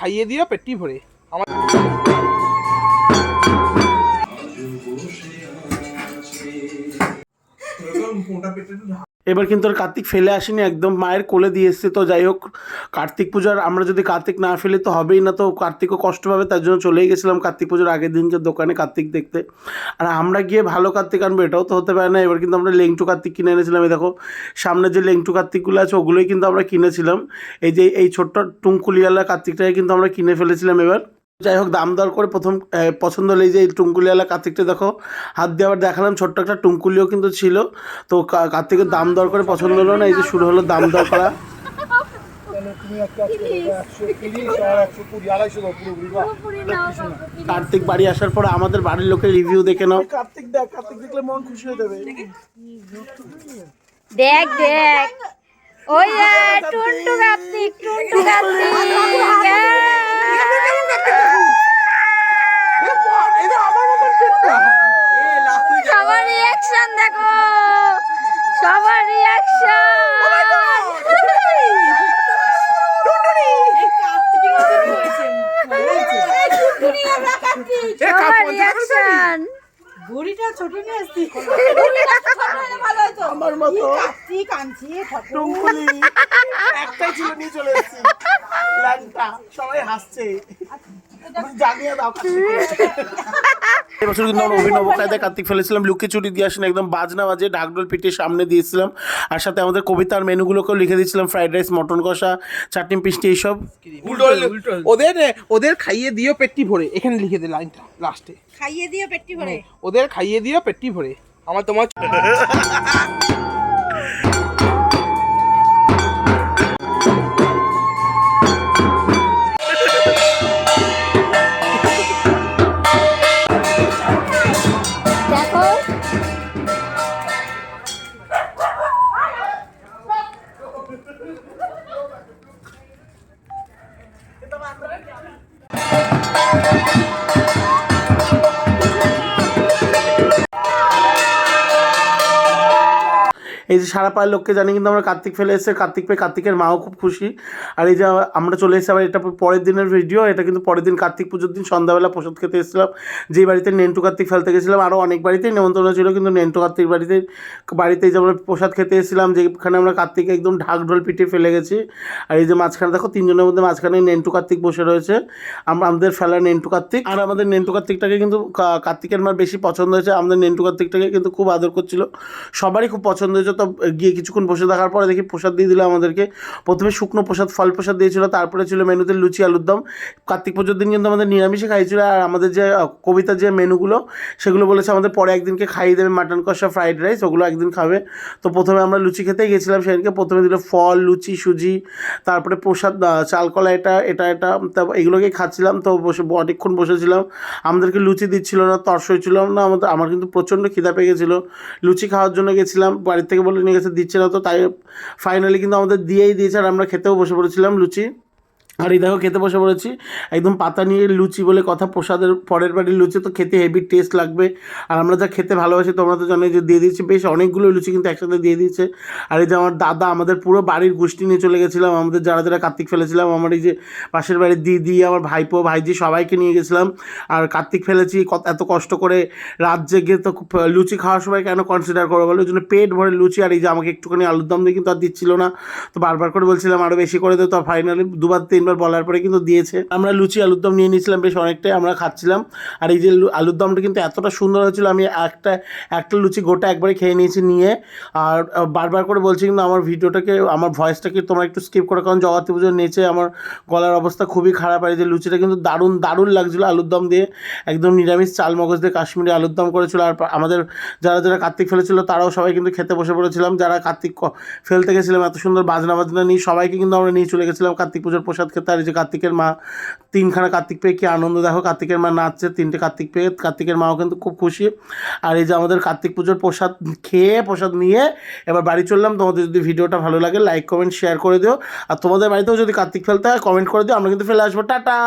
খাইয়ে দিও পেটটি ভরে। আমার এবার কিন্তু আর কার্তিক ফেলে আসেনি, একদম মায়ের কোলে দিয়ে এসছে। তো যাই হোক, কার্তিক পূজার আমরা যদি কার্তিক না ফেলি তো হবেই না। তো কার্তিকও কষ্ট পাবে, তার জন্য চলেই গেছিলাম কার্তিক পুজোর আগের দিন দিনকে দোকানে কার্তিক দেখতে। আর আমরা গিয়ে ভালো কার্তিক আনব, এটাও তো হতে পারে না। এবার কিন্তু আমরা লেংটু কার্তিক কিনে এনেছিলাম, এই দেখো, সামনে যে লেংটু কার্তিকগুলো আছে, ওগুলোই কিন্তু আমরা কিনেছিলাম। এই যে এই ছোট্ট টুঙ্কুলিওয়ালা কার্তিকটাকে কিন্তু আমরা কিনে ফেলেছিলাম এবার। যাই হোক দাম দর করে প্রথম পছন্দ হলো এই যে এই টুঙ্কুলিওয়ালা কার্তিকটা দেখো। হাত দিয়ে আবার দেখালাম ছোট্ট একটা টুঙ্কুলিও কিন্তু ছিল। তো কার্তিকের দাম দর করে পছন্দ হলো না এই যে শুরু হলো দাম দর করা। কার্তিক বাড়ি আসার পর আমাদের বাড়ির লোকের রিভিউ দেখে নাও। কার্তিক দেখ কার্তিক দেখলে মন খুশি হয়ে যাবে। দেখ দেখ। ওই টুনটু কার্তিক টুনটু কার্তিক। বুড়িটা ছোট নিয়ে আসছি। আমার মতো। কাঁদছি কাঁদছি টুঙ্কুলি। একটাই ছিল নিয়ে চলে এসেছি। সবাই হাসছে। জানিয়ে দাও এবছর কিন্তু আমরা অভিনব কায়দায় কার্তিক ফেলেছিলাম। লুকি চুরি দিয়ে আসেন একদম বাজনা বাজে ঢাকডোল পিঠে সামনে দিয়েছিলাম। আর সাথে আমাদের কবিতার মেনুগুলোকেও লিখে দিয়েছিলাম। ফ্রাইড রাইস মটন কষা চাটনি পিষ্টি এইসব। ওদের ওদের খাইয়ে দিও পেটটি ভরে। এখানে লিখে দে লাইনটা লাস্টে। খাইয়ে দিয়ে পেটটি ভরে। ওদের খাইয়ে দিও পেটটি ভরে। আমার তোমার Thank you. এই যে সারা পায়ের লোককে জানি কিন্তু আমরা কার্তিক ফেলে এসেছে। কার্তিক পেয়ে কার্তিকের মাও খুব খুশি। আর এই যে আমরা চলে এসেছি, আবার এটা পরের দিনের ভিডিও এটা কিন্তু পরের দিন কার্তিক পুজোর দিন। সন্ধ্যাবেলা প্রসাদ খেতে এসেছিলাম। যেই বাড়িতে নেন্টু কার্তিক ফেলতে গেছিলাম আরও অনেক বাড়িতেই নেমন্তন্ন ছিল, কিন্তু নেন্টু কার্তিক বাড়িতে বাড়িতেই যে আমরা প্রসাদ খেতে এসেছিলাম, যেখানে আমরা কার্তিক একদম ঢাক ঢোল পিঠে ফেলে গেছি। আর এই যে মাঝখানে, দেখো তিনজনের মধ্যে মাঝখানে নেন্টু কার্তিক বসে রয়েছে। আমরা আমাদের ফেলা নেন্টু কার্তিক। আর আমাদের নেন্টু কার্তিকটাকে কিন্তু কার্তিকের মার বেশি পছন্দ হয়েছে। আমাদের নেন্টু কার্তিকটাকে কিন্তু খুব আদর করছিল। সবারই খুব পছন্দ হয়েছে। তো গিয়ে কিছুক্ষণ বসে থাকার পরে দেখি প্রসাদ দিয়ে দিল আমাদেরকে। প্রথমে শুকনো প্রসাদ, ফল প্রসাদ দিয়েছিল, তারপরে ছিল মেনুতে লুচি, আলুর দম। কার্তিক পুজোর দিন কিন্তু আমাদের নিরামিষে খাইয়েছিল আর আমাদের যে কবিতার যে মেনুগুলো, সেগুলো বলেছে আমাদের পরে একদিনকে খাইয়ে দেবে মাটন কষা, ফ্রাইড রাইস, ওগুলো একদিন খাবে। তো প্রথমে আমরা লুচি খেতেই গেছিলাম সেদিনকে, প্রথমে দিল ফল, লুচি, সুজি, তারপরে প্রসাদ চালকলা এটা এটা এটা, তা এগুলোকেই খাচ্ছিলাম। তো বসে অনেকক্ষণ বসেছিলাম। আমাদেরকে লুচি দিচ্ছিল না তর্স হয়েছিল না, আমাদের, আমার কিন্তু প্রচণ্ড খিদা পেয়ে গেছিল। লুচি খাওয়ার জন্য গেছিলাম, বাড়ির থেকে বলে নিয়ে গেছে, দিচ্ছে না তো, তাই ফাইনালি কিন্তু আমাদের দিয়েই দিয়েছে, আর আমরা খেতেও বসে পড়েছিলাম, লুচি। আর এই দেখো খেতে বসে পড়েছি। একদম পাতা নিয়ে লুচি বলে কথা, প্রসাদের, পরের বাড়ির লুচি তো খেতে হেভি টেস্ট লাগবে। আর আমরা যা খেতে ভালোবাসি তোমরা তো জানোই যে দিয়ে দিয়েছি বেশ অনেকগুলো লুচি কিন্তু একসাথে দিয়ে দিয়েছে। আর এই যে আমার দাদা, আমাদের পুরো বাড়ির গোষ্ঠী নিয়ে চলে গেছিলাম। আমাদের যারা যারা কার্তিক ফেলেছিলাম, আমার এই যে পাশের বাড়ির দিদি, আমার ভাইপো, ভাইজি সবাইকে নিয়ে গেছিলাম। আর কার্তিক ফেলেছি এত কষ্ট করে রাত জেগে তো লুচি খাওয়ার সময় কেন কনসিডার করব বলো? ওই জন্য পেট ভরে লুচি আর এই যে আমাকে একটুখানি আলুর দম দিয়ে কিন্তু আর দিচ্ছিল না। তো বারবার করে বলছিলাম আরও বেশি করে দে তো ফাইনালি দুবার তিনবার বলার পরে কিন্তু দিয়েছে। আমরা লুচি, আলুর দম নিয়ে নিয়েছিলাম বেশ অনেকটাই, আমরা খাচ্ছিলাম। আর এই যে আলুর দমটা কিন্তু এতটা সুন্দর হয়েছিল, আমি একটা একটা লুচি গোটা একবারে খেয়ে নিয়েছি নিয়ে। আর বারবার করে বলছি কিন্তু আমার ভিডিওটাকে, আমার ভয়েসটাকে তোমরা একটু স্কিপ করে, কারণ জগতী পুজোর নেচে আমার গলার অবস্থা খুবই খারাপ। আর এই যে লুচিটা কিন্তু দারুণ দারুণ লাগছিল আলুর দম দিয়ে। একদম নিরামিষ চাল মগজ দিয়ে কাশ্মীরি আলুর দম করেছিল। আর আমাদের যারা যারা কার্তিক ফেলেছিল, তারাও সবাই কিন্তু খেতে বসে পড়েছিলাম। যারা কার্তিক ফেলতে গেছিলাম, এত সুন্দর বাজনা বাজনা নিয়ে সবাইকে কিন্তু আমরা নিয়ে চলে গেছিলাম কার্তিক পুজোর প্রসাদ খেতে তার এই যে কার্তিকের মা, তিনখানা কার্তিক পেয়ে কি আনন্দ? দেখো, কার্তিকের মা নাচছে, তিনটে কার্তিক পেয়ে কার্তিকের মাও কিন্তু খুব খুশি। আর এই যে আমাদের কার্তিক পুজোর প্রসাদ খেয়ে প্রসাদ নিয়ে এবার বাড়ি চললাম। তোমাদের যদি ভিডিওটা ভালো লাগে লাইক কমেন্ট শেয়ার করে দিও। আর তোমাদের বাড়িতেও যদি কার্তিক ফেলতে হয় কমেন্ট করে দিও। আমরা কিন্তু ফেলে আসব। টাটা!